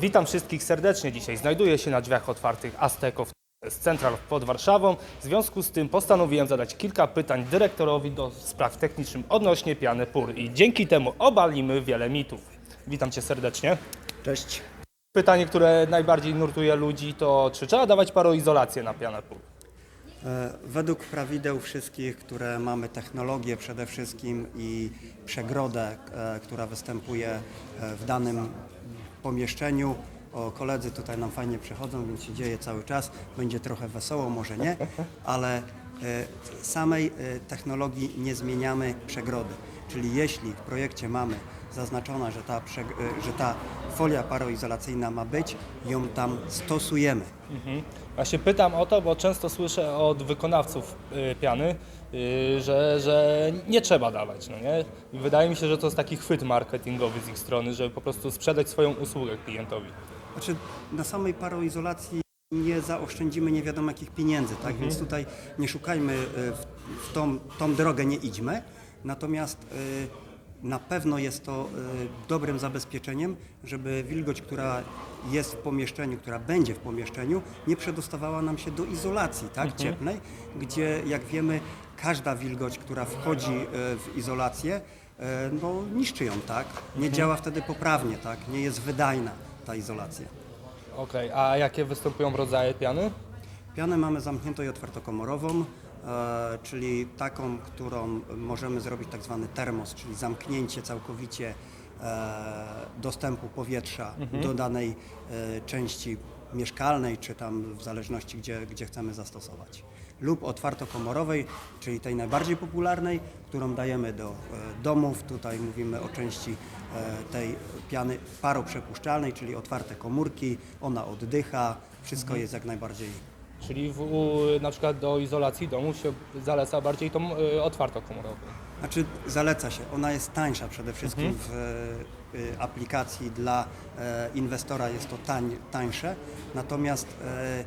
Witam wszystkich serdecznie dzisiaj. Znajduję się na drzwiach otwartych Azteków z Central pod Warszawą. W związku z tym postanowiłem zadać kilka pytań dyrektorowi do spraw technicznych odnośnie piany PUR i dzięki temu obalimy wiele mitów. Witam Cię serdecznie. Cześć. Pytanie, które najbardziej nurtuje ludzi to czy trzeba dawać paroizolację na pianę PUR? E, Według prawideł wszystkich, które mamy technologię przede wszystkim i przegrodę, e, która występuje e, w danym pomieszczeniu, o, koledzy tutaj nam fajnie przychodzą, więc się dzieje cały czas. Będzie trochę wesoło, może nie, ale e, samej e, technologii nie zmieniamy przegrody. Czyli jeśli w projekcie mamy zaznaczone, że ta, e, że ta folia paroizolacyjna ma być, ją tam stosujemy. Mhm. Właśnie pytam o to, bo często słyszę od wykonawców y, piany, y, że, że nie trzeba dawać, no nie? Wydaje mi się, że to jest taki chwyt marketingowy z ich strony, żeby po prostu sprzedać swoją usługę klientowi. Znaczy na samej paroizolacji nie zaoszczędzimy nie wiadomo jakich pieniędzy, tak? Więc tutaj nie szukajmy y, w, w tą, tą drogę, nie idźmy. Natomiast y, na pewno jest to y, dobrym zabezpieczeniem, żeby wilgoć, która jest w pomieszczeniu, która będzie w pomieszczeniu, nie przedostawała nam się do izolacji, tak? Cieplnej, gdzie jak wiemy, każda wilgoć, która wchodzi y, w izolację, y, no, niszczy ją, tak? Nie działa wtedy poprawnie, tak? Nie jest wydajna ta izolacja. Okej, a jakie występują rodzaje piany? Pianę mamy zamkniętą i otwartokomorową, e, czyli taką, którą możemy zrobić tak zwany termos, czyli zamknięcie całkowicie e, dostępu powietrza do danej e, części mieszkalnej, czy tam w zależności gdzie, gdzie chcemy zastosować. Lub otwartokomorowej, czyli tej najbardziej popularnej, którą dajemy do e, domów. Tutaj mówimy o części e, tej piany paroprzepuszczalnej, czyli otwarte komórki, ona oddycha, wszystko jest jak najbardziej Czyli w, u, na przykład do izolacji domu się zaleca bardziej tą y, otwartokomorową. Znaczy zaleca się, ona jest tańsza przede wszystkim w e, y, aplikacji. Dla e, inwestora jest to tań, tańsze, natomiast e,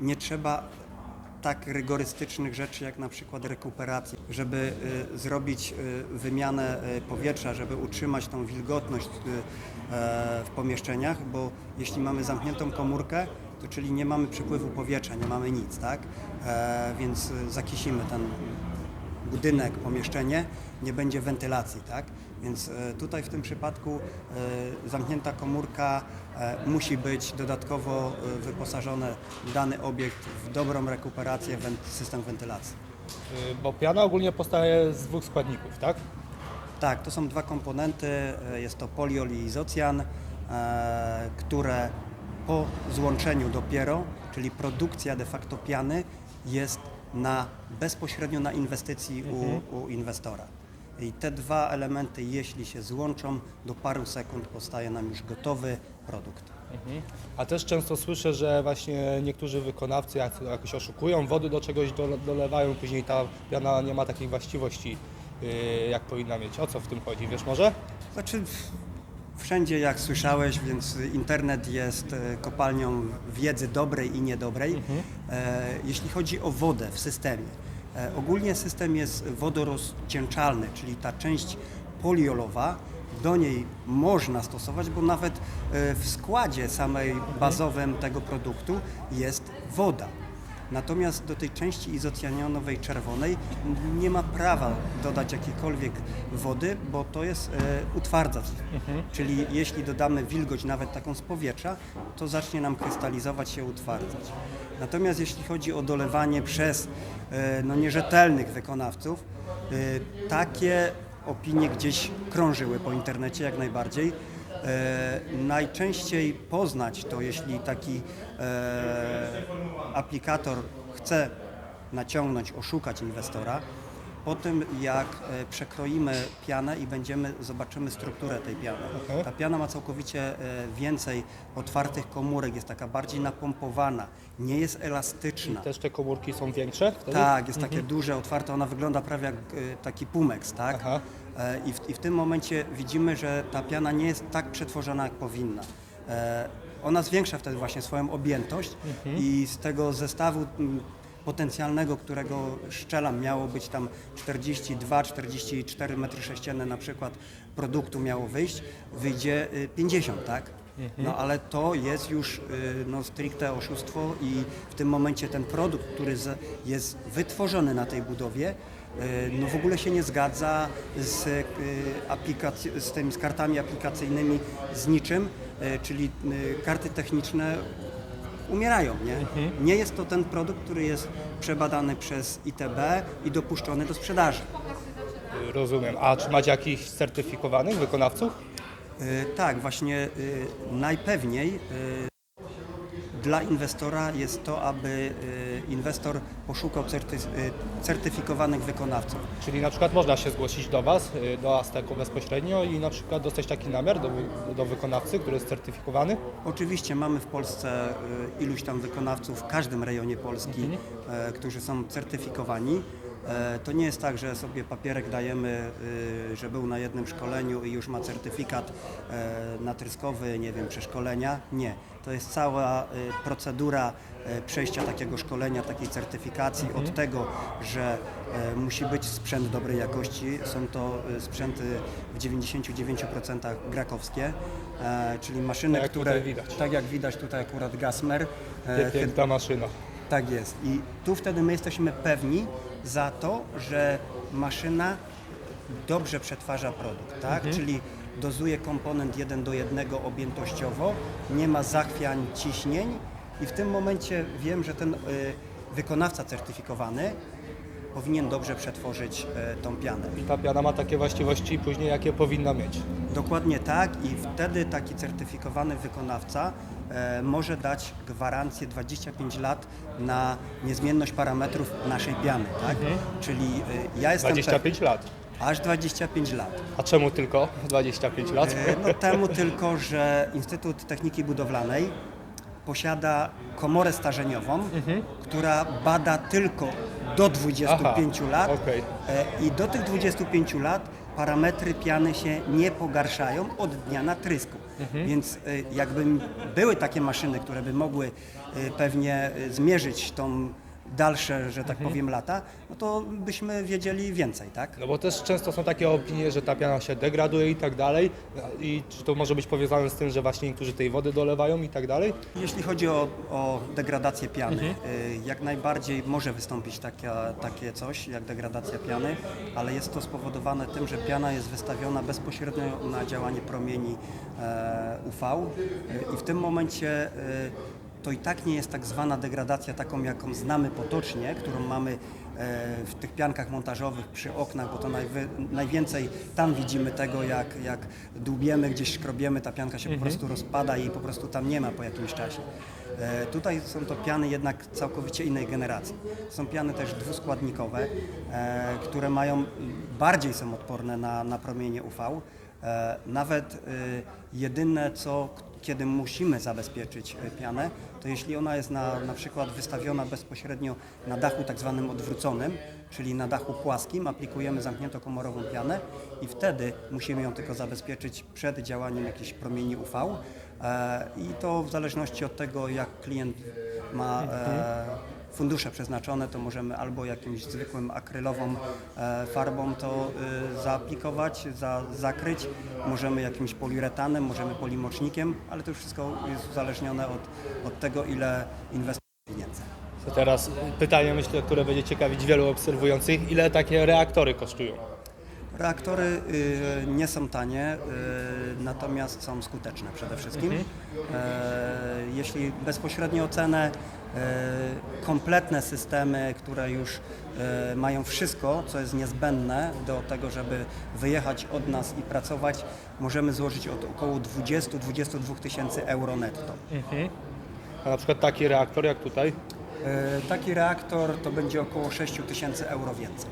nie trzeba tak rygorystycznych rzeczy jak na przykład rekuperacji, żeby y, zrobić y, wymianę y, powietrza, żeby utrzymać tą wilgotność y, e, w pomieszczeniach, bo jeśli mamy zamkniętą komórkę, czyli nie mamy przepływu powietrza, nie mamy nic, tak? E, więc zakisimy ten budynek, pomieszczenie, nie będzie wentylacji, tak? Więc e, tutaj w tym przypadku e, zamknięta komórka e, musi być dodatkowo e, wyposażone w dany obiekt w dobrą rekuperację, system wentylacji. Bo piana ogólnie powstaje z dwóch składników, tak? Tak, to są dwa komponenty. Jest to poliol i izocjan, które po złączeniu dopiero, czyli produkcja de facto piany jest na, bezpośrednio na inwestycji u, u inwestora. I te dwa elementy, jeśli się złączą, do paru sekund powstaje nam już gotowy produkt. Mhm. A też często słyszę, że właśnie niektórzy wykonawcy jak- jakoś oszukują, wody do czegoś dole- dolewają, później ta piana nie ma takich właściwości, y, jak powinna mieć. O co w tym chodzi, wiesz może? Znaczy, wszędzie jak słyszałeś, więc internet jest e, kopalnią wiedzy dobrej i niedobrej. E, jeśli chodzi o wodę w systemie, e, ogólnie system jest wodorozcieńczalny, czyli ta część poliolowa, do niej można stosować, bo nawet w składzie samej bazowym tego produktu jest woda. Natomiast do tej części izocjanonowej czerwonej nie ma prawa dodać jakiejkolwiek wody, bo to jest e, utwardzacz. Czyli jeśli dodamy wilgoć nawet taką z powietrza, to zacznie nam krystalizować się, utwardzać. Natomiast jeśli chodzi o dolewanie przez e, no, nierzetelnych wykonawców, e, takie opinie gdzieś krążyły po internecie jak najbardziej. E, najczęściej poznać to, jeśli taki e, aplikator chce naciągnąć, oszukać inwestora, po tym jak e, przekroimy pianę i będziemy, zobaczymy strukturę tej piany. Mhm. Ta piana ma całkowicie e, więcej otwartych komórek, jest taka bardziej napompowana, nie jest elastyczna. Też te komórki są większe wtedy? Tak, jest takie duże, otwarte, ona wygląda prawie jak e, taki pumeks, tak? Aha. I w, I w tym momencie widzimy, że ta piana nie jest tak przetworzona, jak powinna. Ona zwiększa wtedy właśnie swoją objętość i z tego zestawu potencjalnego, którego szczelam miało być tam 42-44 metry sześcienne na przykład produktu miało wyjść, wyjdzie y, 50, tak? No ale to jest już y, no, stricte oszustwo i w tym momencie ten produkt, który jest wytworzony na tej budowie, y, no w ogóle się nie zgadza z, y, aplikac- z tymi z kartami aplikacyjnymi, z niczym, y, czyli y, karty techniczne umierają, nie? Nie jest to ten produkt, który jest przebadany przez ITB i dopuszczony do sprzedaży. Rozumiem. A czy macie jakichś certyfikowanych wykonawców? Y, Tak, właśnie y, najpewniej y, dla inwestora jest to, aby y, inwestor poszukał y, certyfikowanych wykonawców. Czyli na przykład można się zgłosić do Was, y, do Asteku bezpośrednio i na przykład dostać taki namiar do, do wykonawcy, który jest certyfikowany? Oczywiście mamy w Polsce iluś tam wykonawców w każdym rejonie Polski, e, którzy są certyfikowani. E, To nie jest tak, że sobie papierek dajemy, y, że był na jednym szkoleniu i już ma certyfikat e, natryskowy, nie wiem, przeszkolenia. Nie. To jest cała y, procedura e, przejścia takiego szkolenia, takiej certyfikacji od tego, że musi być sprzęt dobrej jakości. Są to e, sprzęty w 99% grakowskie, czyli maszyny, Tak jak które tutaj widać. tak jak widać tutaj akurat Gasmer. Piękna maszyna. Tak jest. I tu wtedy my jesteśmy pewni za to, że maszyna dobrze przetwarza produkt, tak? Czyli dozuje komponent 1 do 1 objętościowo, nie ma zachwiań ciśnień i w tym momencie wiem, że ten y, wykonawca certyfikowany powinien dobrze przetworzyć y, tą pianę. I ta piana ma takie właściwości później, jakie powinna mieć. Dokładnie tak i wtedy taki certyfikowany wykonawca e, może dać gwarancję 25 lat na niezmienność parametrów naszej piany, tak? Czyli e, ja jestem 25 lat. aż 25 lat. A czemu tylko 25 lat? E, No temu tylko, że Instytut Techniki Budowlanej posiada komorę starzeniową, która bada tylko do 25 Aha, lat okej. E, i do tych 25 lat parametry piany się nie pogarszają od dnia natrysku. Więc e, jakby były takie maszyny, które by mogły e, pewnie zmierzyć tą dalsze, że tak powiem, lata, no to byśmy wiedzieli więcej, tak? No bo też często są takie opinie, że ta piana się degraduje i tak dalej. I czy to może być powiązane z tym, że właśnie niektórzy tej wody dolewają i tak dalej? Jeśli chodzi o, o degradację piany, y, jak najbardziej może wystąpić taka, takie coś jak degradacja piany, ale jest to spowodowane tym, że piana jest wystawiona bezpośrednio na działanie promieni e, UV y, i w tym momencie y, to i tak nie jest tak zwana degradacja taką, jaką znamy potocznie, którą mamy e, w tych piankach montażowych przy oknach, bo to najwy, najwięcej tam widzimy tego, jak, jak dłubiemy, gdzieś szkrobiemy, ta pianka się po prostu rozpada i po prostu tam nie ma po jakimś czasie. E, Tutaj są to piany jednak całkowicie innej generacji. Są piany też dwuskładnikowe, e, które mają bardziej są odporne na, na promienie UV. Nawet jedyne co, kiedy musimy zabezpieczyć pianę, to jeśli ona jest na, na przykład wystawiona bezpośrednio na dachu tak zwanym odwróconym, czyli na dachu płaskim, aplikujemy zamkniętokomorową pianę i wtedy musimy ją tylko zabezpieczyć przed działaniem jakichś promieni UV. E, I to w zależności od tego, jak klient ma e, fundusze przeznaczone, to możemy albo jakimś zwykłym akrylową e, farbą to e, zaaplikować, za, zakryć, możemy jakimś poliuretanem, możemy polimocznikiem, ale to już wszystko jest uzależnione od, od tego, ile inwestuje pieniędzy. To teraz pytanie, myślę, które będzie ciekawić wielu obserwujących. Ile takie reaktory kosztują? Reaktory y, nie są tanie, y, natomiast są skuteczne przede wszystkim. E, jeśli bezpośrednio ocenę, kompletne systemy, które już e, mają wszystko, co jest niezbędne do tego, żeby wyjechać od nas i pracować, możemy złożyć od około 20-22 tysięcy euro netto. A na przykład taki reaktor jak tutaj? E, taki reaktor to będzie około 6 tysięcy euro więcej.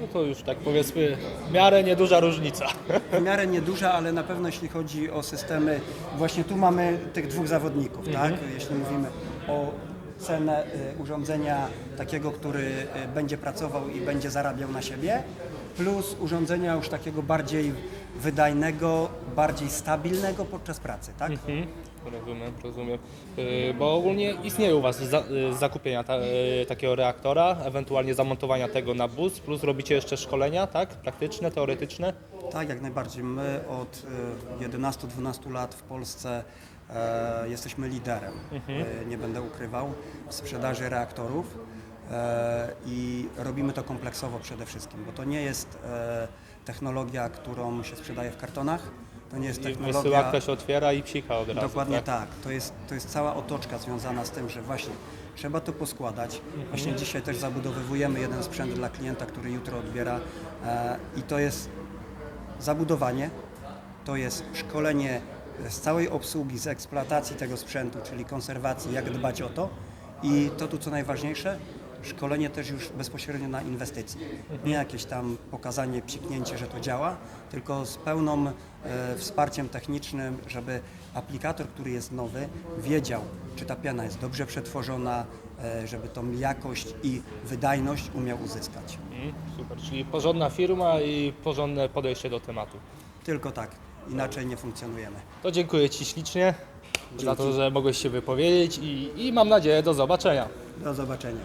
No to już tak powiedzmy w miarę nieduża różnica. w miarę nieduża, ale na pewno jeśli chodzi o systemy, właśnie tu mamy tych dwóch zawodników, tak? Jeśli mówimy o cenę y, urządzenia takiego, który y, będzie pracował i będzie zarabiał na siebie, plus urządzenia już takiego bardziej wydajnego, bardziej stabilnego podczas pracy, tak? Mhm. Rozumiem, rozumiem. Yy, Bo ogólnie istnieje u Was za, zakupienia ta, takiego reaktora, ewentualnie zamontowania tego na bus, plus robicie jeszcze szkolenia, tak? Praktyczne, teoretyczne? Tak, jak najbardziej. My od e, 11-12 lat w Polsce e, jesteśmy liderem, e, nie będę ukrywał, w sprzedaży reaktorów e, i robimy to kompleksowo przede wszystkim, bo to nie jest e, technologia, którą się sprzedaje w kartonach, to nie jest I technologia... ktoś otwiera i psika od razu. Dokładnie tak. To, jest, to jest cała otoczka związana z tym, że właśnie trzeba to poskładać. Właśnie dzisiaj też zabudowywujemy jeden sprzęt dla klienta, który jutro odbiera e, i to jest zabudowanie, to jest szkolenie z całej obsługi, z eksploatacji tego sprzętu, czyli konserwacji, jak dbać o to i to tu co najważniejsze, szkolenie też już bezpośrednio na inwestycji. Nie jakieś tam pokazanie, psiknięcie, że to działa, tylko z pełną e, wsparciem technicznym, żeby aplikator, który jest nowy, wiedział, czy ta piana jest dobrze przetworzona, e, żeby tą jakość i wydajność umiał uzyskać. Mhm, super, czyli porządna firma i porządne podejście do tematu. Tylko tak, inaczej nie funkcjonujemy. To dziękuję Ci ślicznie za to, że mogłeś się wypowiedzieć i, i mam nadzieję do zobaczenia. Do zobaczenia.